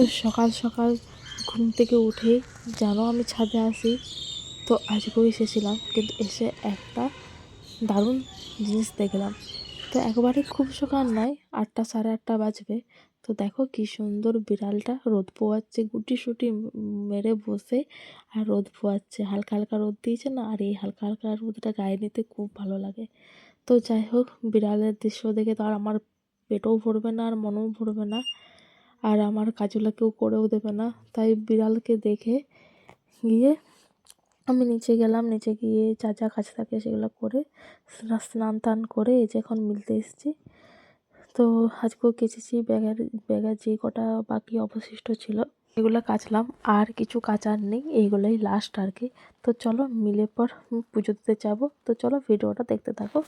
তো সকাল সকাল ঘুম থেকে উঠে জানো আমি ছাদে আসি তো আজকেও এসেছিলাম, কিন্তু এসে একটা দারুণ জিনিস দেখলাম। তো একবারে খুব সকাল নয়, আটটা সাড়ে আটটা বাজবে। তো দেখো কি সুন্দর বিড়ালটা রোদ পোয়াচ্ছে, গুটি সুটি মেরে বসে আর রোদ পোয়াচ্ছে। হালকা হালকা রোদ দিয়েছে না, আর এই হালকা হালকা রোদটা গায়ে নিতে খুব ভালো লাগে। তো যাই হোক, বিড়ালের দৃশ্য দেখে তো আর আমার পেটও ভরবে না, আর মনও ভরবে না। আর আমার কাজগুলো কেউ করেও দেবে না। তাই বিড়ালকে দেখে গিয়ে আমি নিচে গেলাম, নিচে গিয়ে যা যা কাজ থাকে সেগুলো করে স্নান টান করে এই যে এখন মিলতে এসেছি। তো আজকেও কেচেছি ব্যাগের ব্যাগের যে কটা বাকি অবশিষ্ট ছিল এগুলো কাচলাম। আর কিছু কাচার নেই, এইগুলোই লাস্ট আর কি। তো চলো মিলে পর পুজো দিতে যাব। তো চলো ভিডিওটা দেখতে থাকো।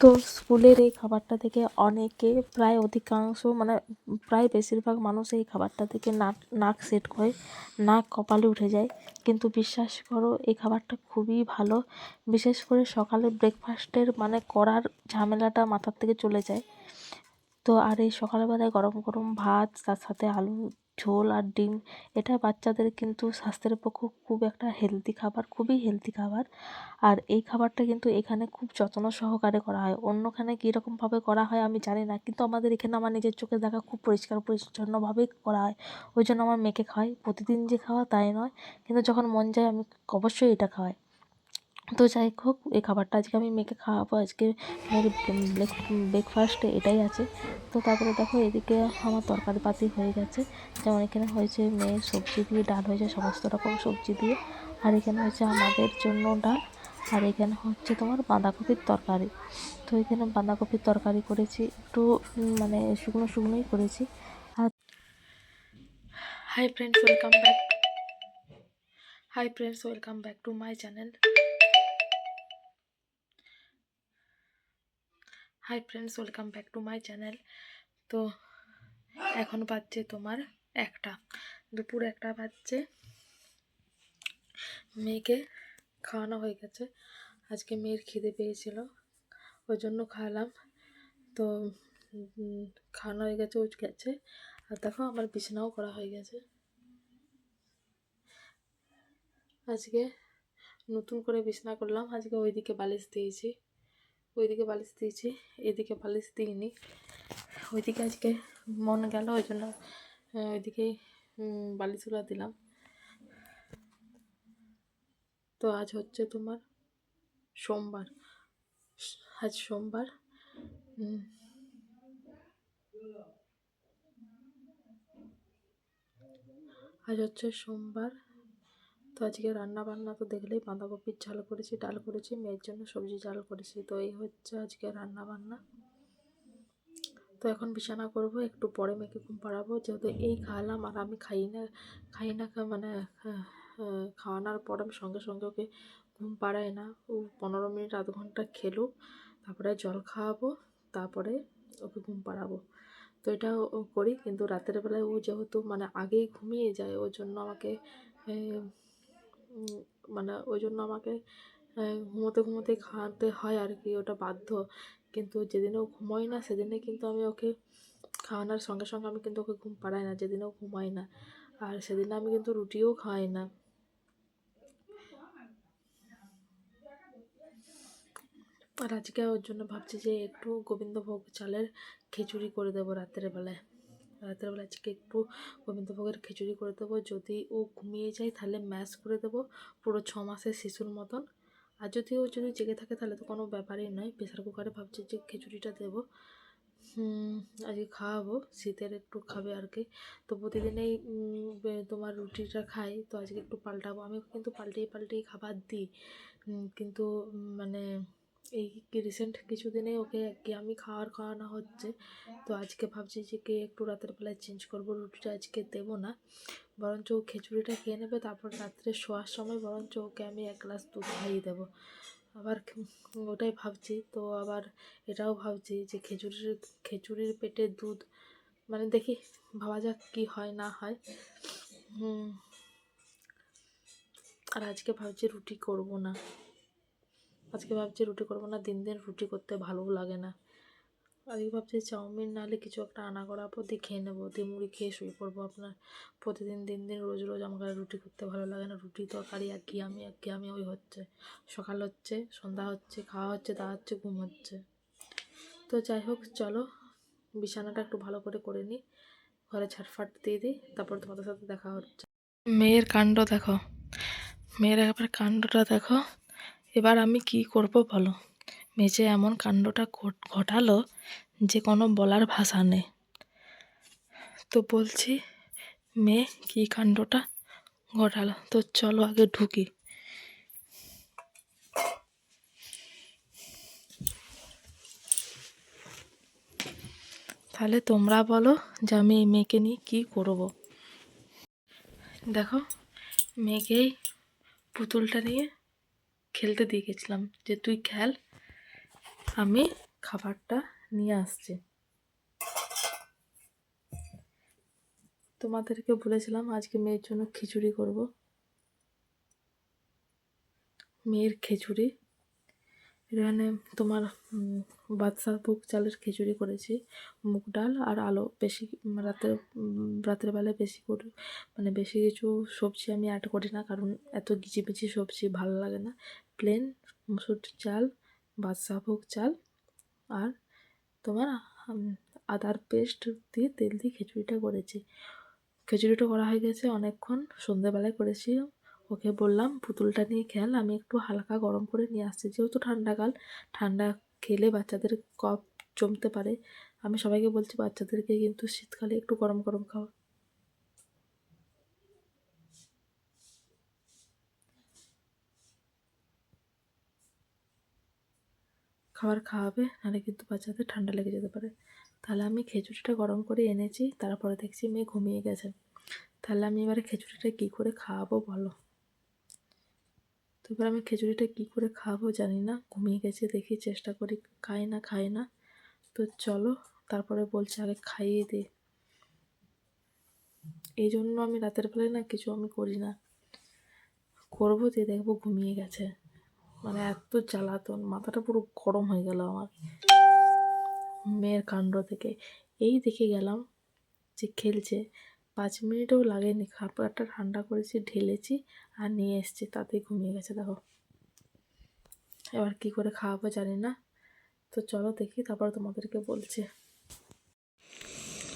তো স্কুলের এই খাবারটা থেকে অনেকে প্রায় অধিকাংশ মানে প্রায় বেশিরভাগ মানুষ এই খাবারটা থেকে নাক নাক সেট করে, নাক কপালে উঠে যায়। কিন্তু বিশ্বাস করো, এই খাবারটা খুবই ভালো। বিশেষ করে সকালে ব্রেকফাস্টের মানে করার ঝামেলাটা মাথার থেকে চলে যায়। তো আর এই সকালবেলায় গরম গরম ভাত, তার সাথে আলু ঝোল আর ডিম, এটা বাচ্চাদের কিন্তু স্বাস্থ্যের পক্ষে খুব একটা হেলদি খাবার, খুবই হেলদি খাবার। আর এই খাবারটা কিন্তু এখানে খুব যত্ন সহকারে করা হয়। অন্যখানে কীরকমভাবে করা হয় আমি জানি না, কিন্তু আমাদের এখানে আমার নিজের চোখে দেখা খুব পরিষ্কার পরিচ্ছন্নভাবেই করা হয়। ওই জন্য আমার মেয়েকে খাওয়াই। প্রতিদিন যে খাওয়া তাই নয়, কিন্তু যখন মন যায় আমি অবশ্যই এটা খাওয়াই। তো যাই হোক এই খাবারটা আজকে আমি মেয়েকে খাওয়াবো। আজকে ব্রেকফাস্টে এটাই আছে। তো তারপরে দেখো এদিকে আমার তরকারি পাতি হয়ে গেছে। যেমন এখানে হয়েছে মেয়ের সবজি দিয়ে ডাল, হয়েছে সমস্ত রকম সবজি দিয়ে। আর এখানে হয়েছে আমাদের জন্য ডাল। আর এখানে হচ্ছে তোমার বাঁধাকপির তরকারি। তো এখানে বাঁধাকপির তরকারি করেছি, একটু মানে শুকনো শুকনোই করেছি। আর hi friends welcome back hi friends welcome back to my channel hi friends welcome back to my channel তো এখন বাজছে তোমার একটা। দুপুর একটা বাজছে। মেয়েকে খাওয়ানো হয়ে গেছে। আজকে মেয়ের খিদে পেয়েছিল, ওই জন্য খাওয়ালাম। তো খাওয়ানো হয়ে গেছে, ও গেছে। আর দেখো আমার বিছানাও করা হয়ে গেছে। আজকে নতুন করে বিছানা করলাম। আজকে ওইদিকে বালিশ দিয়েছি। ওইদিকে বালিশ দিয়েছি, এদিকে বালিশ দিইনি। ওইদিকে আজকে মন গেল, ওই জন্য ওইদিকেই বালিশগুলো দিলাম। তো আজ হচ্ছে তোমার সোমবার। আজ সোমবার আজ হচ্ছে সোমবার তো আজকে রান্না বান্না তো দেখলেই বাঁধাকপির ঝাল করেছি, ডাল করেছি, মেয়ের জন্য সবজি ঝাল করেছি, তো এই হচ্ছে আজকে রান্না বান্না তো এখন বিছানা করব, একটু পরে মেয়েকে ঘুম পাড়াবো, যেহেতু এই খাওয়ালাম আর আমি খাই না খাই না মানে খাওয়ানোর পর আমি সঙ্গে সঙ্গে ওকে ঘুম পাড়াই না। ও পনেরো মিনিট, আধ ঘণ্টা খেলুক, তারপরে জল খাওয়াবো, তারপরে ওকে ঘুম পাড়াবো। তো এটা করি, কিন্তু রাতের বেলায় ও যেহেতু মানে আগেই ঘুমিয়ে যায়, ওর জন্য আমাকে মানে ওই জন্য আমাকে ঘুমোতে ঘুমোতে খাওয়াতে হয় আর কি, ওটা বাধ্য। কিন্তু যেদিনে ও ঘুমোয় না, সেদিনে কিন্তু আমি ওকে খাওয়ানোর সঙ্গে সঙ্গে আমি কিন্তু ওকে ঘুম পাড়াই না যেদিনে ও ঘুমায় না। আর সেদিনে আমি কিন্তু রুটিও খাওয়াই না। আর আজকে ওর জন্য ভাবছি যে একটু গোবিন্দভোগ চালের খিচুড়ি করে দেবো রাতের বেলায়। রাতের বেলা আজকে একটু গোবিন্দভোগের খিচুড়ি করে দেবো। যদি ও ঘুমিয়ে যায় তাহলে ম্যাশ করে দেবো, পুরো ছ মাসের শিশুর মতন। আর যদি ও যদি জেগে থাকে তাহলে তো কোনো ব্যাপারই নয় প্রেশার কুকারে ভাবছি যে খিচুড়িটা দেবো। আজকে খাওয়াবো, শীতের একটু খাবে আর কি। তো প্রতিদিনেই তোমার রুটিটা খাই, তো আজকে একটু পাল্টাবো। আমি কিন্তু পাল্টিয়ে পাল্টিয়ে খাবার দিই। কিন্তু মানে এই রিসেন্ট কিছুদিনে ওকে আমি খাওয়ার খাওয়ানো হচ্ছে। তো আজকে ভাবছি যে কে একটু রাতের বেলায় চেঞ্জ করব, রুটিটা আজকে দেবো না। বরঞ্চ ও খিচুড়িটা খেয়ে নেবে, তারপর রাত্রে শোয়ার সময় বরঞ্চ ওকে আমি এক গ্লাস দুধ খাইয়ে দেবো। আবার ওটাই ভাবছি, তো আবার এটাও ভাবছি যে খেজুরির খেজুরির পেটে দুধ মানে দেখি, ভাবা যাক কী হয় না হয়। আর আজকে ভাবছি রুটি করব না। আজকে ভাবছি রুটি করব না, দিন দিন রুটি করতে ভালোও লাগে না। আজকে ভাবছি চাউমিন নাহলে কিছু একটা আনা করার পর দিয়ে খেয়ে নেব। দিয়ে মুড়ি খেয়ে শুয়ে পড়ব আপনার। প্রতিদিন, দিন দিন রোজ রোজ আমাকে রুটি করতে ভালো লাগে না। রুটি তরকারি একঘেয়েমি একঘেয়েমি ওই হচ্ছে। সকাল হচ্ছে, সন্ধ্যা হচ্ছে, খাওয়া হচ্ছে, দাওয়া হচ্ছে, ঘুম হচ্ছে। তো যাই হোক, চলো বিছানাটা একটু ভালো করে করে নিই। ঘরে ঝাটফাট দিয়ে দিই, তারপর তোমাদের সাথে দেখা হচ্ছে। মেয়ের কাণ্ড দেখো। মেয়ের একবার কাণ্ডটা দেখো। এবার আমি কি করব বলো? যে এমন কাণ্ডটা ঘটালো যে কোনো বলার ভাষা নেই। তো বলছি, মেয়ে, কী কাণ্ডটা ঘটালো? তো চলো আগে ঢুকি। তাহলে তোমরা বলো যে আমি এই মেয়েকে নিয়ে কী করব? দেখো, মেয়েকেই পুতুলটা নিয়ে খেলতে দিয়ে গেছিলাম যে, তুই খেল, আমি খাবারটা নিয়ে আসছি। তোমাদেরকে বলেছিলাম, আজকে মেয়ের জন্য খিচুড়ি করব। মেয়ের খিচুড়ি এখানে তোমার বাদশাহ ভোগ চালের খিচুড়ি করেছি মুগ ডাল আর আলু। বেশি উম, রাতের বেলায় বেশি করে মানে বেশি কিছু সবজি আমি অ্যাড করি না কারণ এত গিচিমিচি সবজি ভালো লাগে না। প্লেন মুসুর চাল বাদশাহ ভোগ চাল আর তোমার আদার পেস্ট দিয়ে তেল দিয়ে খিচুড়িটা করেছি। খিচুড়িটা করা হয়ে গেছে অনেকক্ষণ সন্ধ্যেবেলায় করেছি। ওকে বললাম, পুতুলটা নিয়ে খেয়াল আমি একটু হালকা গরম করে নিয়ে আসছি। যেহেতু ঠান্ডাকাল ঠান্ডা খেলে বাচ্চাদের কফ জমতে পারে। আমি সবাইকে বলছি বাচ্চাদেরকে কিন্তু শীতকালে একটু গরম গরম খাওয়া। খাবার খাওয়াবে, নাহলে কিন্তু বাচ্চাদের ঠান্ডা লেগে যেতে পারে। তাহলে আমি খিচুড়িটা গরম করে এনেছি, তারপরে দেখছি মেয়ে ঘুমিয়ে গেছে। তাহলে আমি এবারে খিচুড়িটা কী করে খাওয়াবো বলো? এবার আমি খিচুড়িটা কী করে খাব জানি না। ঘুমিয়ে গেছে, দেখি চেষ্টা করি খাই না খাই না। তো চলো, তারপরে বলছে আগে খাইয়ে দে। এই জন্য আমি রাতের বেলায় না কিছু আমি করি না। করব যে দেখব ঘুমিয়ে গেছে। মানে এত জ্বালাতন, মাথাটা পুরো গরম হয়ে গেল আমার। মেয়ের কাণ্ড থেকে। এই দেখে গেলাম যে খেলছে। পাঁচ মিনিটও লাগেনি। খাবারটা ঠান্ডা করেছি, ঢেলেছি আর নিয়ে এসেছি, তাতেই ঘুমিয়ে গেছে, দেখো। এবার কি করে খাওয়াবো জানি না। তো চলো দেখি, তারপর তোমাদেরকে বলছি।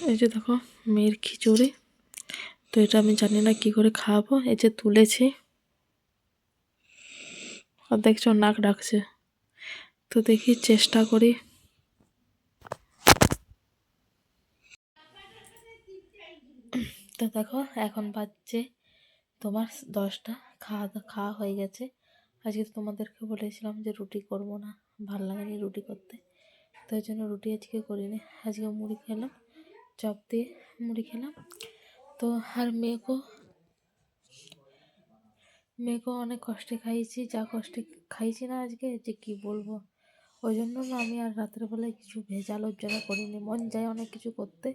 এই যে দেখো, মেয়ের খিচুড়ি। তো এটা আমি জানি না কি করে খাওয়াবো, এই যে তুলেছি। আর দেখছ, নাক ডাকছে। তো দেখি, চেষ্টা করি। তো দেখো, এখন বাজছে তোমার দশটা, খাওয়া খাওয়া হয়ে গেছে। আজকে তোমাদেরকে বলেছিলাম যে রুটি করব না, ভালো লাগেনি রুটি করতে। তো ওই জন্য রুটি আজকে করিনি। আজকে মুড়ি খেলাম, চপ দিয়ে মুড়ি খেলাম। তো আর মেয়েকেও মেয়েকেও অনেক কষ্টে খাইয়েছি, যা কষ্টে খাইয়েছি না আজকে যে কি বলব? ওই জন্য না আমি আর রাতের বেলায় কিছু ভেজাল ওর জন্য করিনি। মন যায় অনেক কিছু করতে।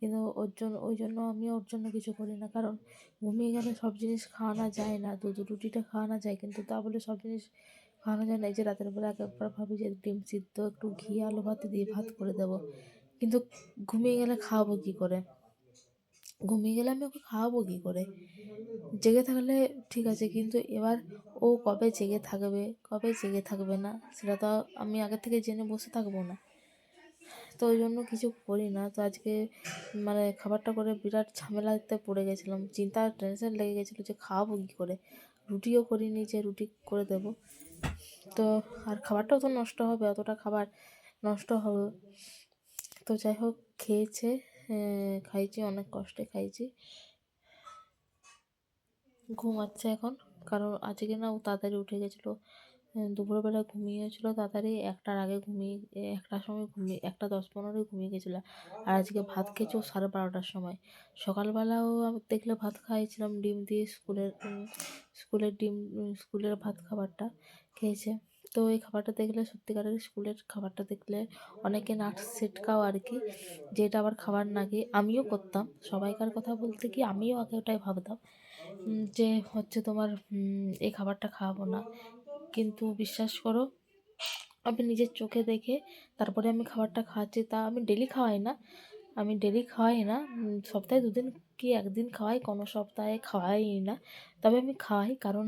কিন্তু ওর জন্য, ওই জন্য আমি ওর জন্য কিছু করি না। কারণ ঘুমিয়ে গেলে সব জিনিস খাওয়ানো যায় না। দুধ রুটিটা খাওয়ানো যায়, কিন্তু তা বলে সব জিনিস খাওয়ানো যায় না। এই যে রাতের বেলা এক একবার ভাবি যে ডিম সিদ্ধ, একটু ঘি, আলু ভাতে দিয়ে ভাত করে দেবো। কিন্তু ঘুমিয়ে গেলে খাওয়াবো কী করে? ঘুমিয়ে গেলে আমি ওকে খাওয়াবো কী করে? জেগে থাকলে ঠিক আছে, কিন্তু এবার ও কবে জেগে থাকবে, কবে জেগে থাকবে না, সেটা তো আমি আগে থেকে জেনে বসে থাকব না। তো ওই জন্য কিছু করি না। তো আজকে মানে খাবারটা করে বিরাট ঝামেলাতে পড়ে গেছিলাম। চিন্তা টেনশন লেগে গেছিল যে খাওয়াবো কী করে? রুটিও করিনি যে রুটি করে দেব। তো আর খাবারটাও তো নষ্ট হবে, অতটা খাবার নষ্ট হবে। তো যাই হোক, খেয়েছে খাইছি, অনেক কষ্টে খাইছি। ঘুমাচ্ছে এখন, কারণ আজকে না ও তাড়াতাড়ি উঠে গেছিল। দুপুরবেলা ঘুমিয়েছিল তাড়াতাড়ি, একটার আগে ঘুমিয়ে একটার সময় ঘুমিয়ে, একটা দশ পনেরোই ঘুমিয়ে গেছিল। আর আজকে ভাত খেয়েছে ও সাড়ে বারোটার সময়। সকালবেলাও আমি, দেখলে ভাত খাইয়েছিলাম, ডিম দিয়ে স্কুলের স্কুলের ডিম স্কুলের ভাত খাবারটা খেয়েছে। তো এই খাবারটা দেখলে সত্যিকারের স্কুলের খাবারটা দেখলে অনেকে নাক সেটকাও আর কি, যেটা আবার খাবার নাকি আমিও করতাম। সবাইকার কথা বলতে কি আমিও আগে ওটাই ভাবতাম যে হচ্ছে তোমার এই খাবারটা খাওয়াবো না। কিন্তু বিশ্বাস করো, আমি নিজের চোখে দেখে তারপরে আমি খাবারটা খাওয়াচ্ছি তা আমি ডেলি খাওয়াই না। আমি ডেলি খাওয়াই না সপ্তাহে দুদিন কি একদিন খাওয়াই, কোনো সপ্তাহে খাওয়াই না। তবে আমি খাওয়াই, কারণ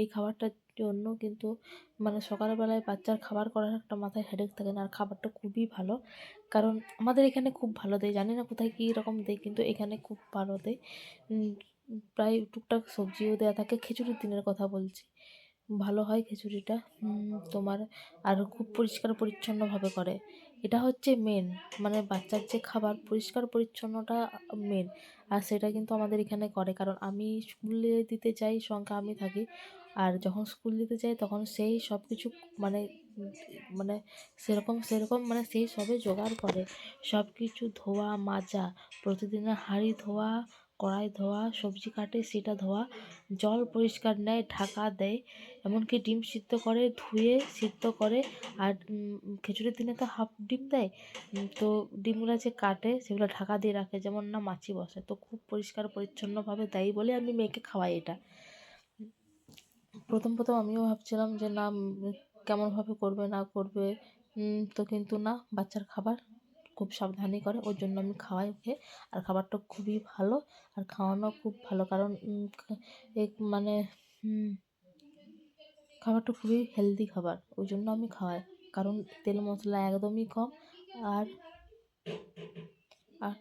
এই খাবারটার জন্য কিন্তু মানে সকালবেলায় বাচ্চার খাবার করার একটা মাথায় হেডেক থাকে না, আর খাবারটা খুবই ভালো। কারণ আমাদের এখানে খুব ভালো দেয়, জানি না কোথায় কী রকম দেয়, কিন্তু এখানে খুব ভালো দেয়। প্রায় টুকটাক সবজিও দেওয়া থাকে, খিচুড়ির দিনের কথা বলছি। ভালো হয় খিচুড়িটা। তোমার আর খুব পরিষ্কার পরিচ্ছন্নভাবে করে। এটা হচ্ছে মেন মানে বাচ্চার যে খাবার পরিষ্কার পরিচ্ছন্নটা মেন আর সেটা কিন্তু আমাদের এখানে করে। কারণ আমি স্কুলে দিতে যাই সংখ্যা আমি থাকি, আর যখন স্কুল দিতে যাই তখন সেই সব কিছু মানে মানে সেরকম সেরকম মানে সেই সবে জোগাড় করে। সব কিছু ধোয়া, মাজা, প্রতিদিনের হাঁড়ি ধোয়া কড়াই ধোয়া, সবজি কাটে, সেটা ধোয়া। জল পরিষ্কার নেয়, ঢাকা দেয়। এমনকি ডিম সিদ্ধ করে, ধুয়ে সিদ্ধ করে। আর খিচুড়ির দিনে তো হাফ ডিম দেয়। তো ডিমগুলো যে কাটে, সেগুলো ঢাকা দিয়ে রাখে। যেমন না মাছি বসে। তো খুব পরিষ্কার, পরিচ্ছন্নভাবে দেয় বলে আমি মেয়েকে খাওয়াই এটা। প্রথম প্রথম আমিও ভাবছিলাম যে, না কেমনভাবে করবে, না করবে? তো কিন্তু না, বাচ্চার খাবার খুব সাবধানী করে। ওর জন্য আমি খাওয়াই ওকে। আর খাবারটা খুবই ভালো। আর খাওয়ানো খুব ভালো। কারণ মানে খাবারটা খুবই হেলদি খাবার। ওই জন্য আমি খাওয়াই। কারণ তেল মশলা একদমই কম। আর আর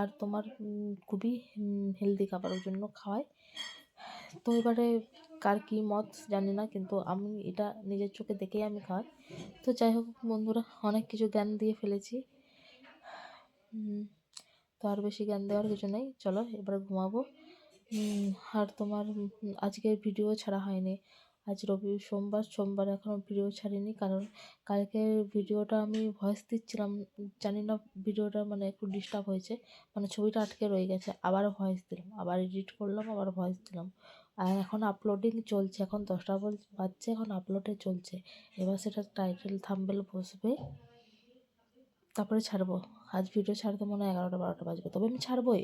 আর তোমার খুবই হেলদি খাবার। ওই জন্য খাওয়াই। তো এবারে কার কী মত জানি না। কিন্তু আমি এটা নিজের চোখে দেখেই আমি খাওয়াই। তো যাই হোক বন্ধুরা, অনেক কিছু জ্ঞান দিয়ে ফেলেছি। তো আর বেশি জ্ঞান দেওয়ার কিছু নেই। চলো, এবার ঘুমাবো। আর তোমার আজকের ভিডিও ছাড়া হয়নি। আজ রবি, সোমবার সোমবার এখনও ভিডিও ছাড়িনি, কারণ কালকে ভিডিওটা আমি ভয়েস দিচ্ছিলাম। জানি না ভিডিওটা মানে একটু ডিস্টার্ব হয়েছে। মানে ছবিটা আটকে রয়ে গেছে, আবার ভয়েস দিলাম, আবার এডিট করলাম, আবার ভয়েস দিলাম। আর এখন আপলোডিং চলছে, এখন দশটা বাজছে, এখন আপলোডে চলছে। এবার সেটা টাইটেল থাম্বেল বসবে। তারপরে ছাড়বো। আজ ভিডিও ছাড়তে মনে হয় এগারোটা বারোটা বাজবে। তবে আমি ছাড়বই।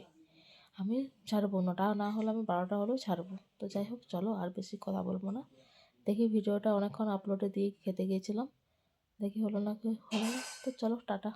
আমি ছাড়বো। নটা না হলে আমি বারোটা হলেও ছাড়বো। তো যাই হোক, চলো আর বেশি কথা বলব না। দেখি ভিডিওটা অনেকক্ষণ আপলোডে দিয়ে খেতে গিয়েছিলাম। দেখি হলো না কি হলো না। তো চলো, টাটা।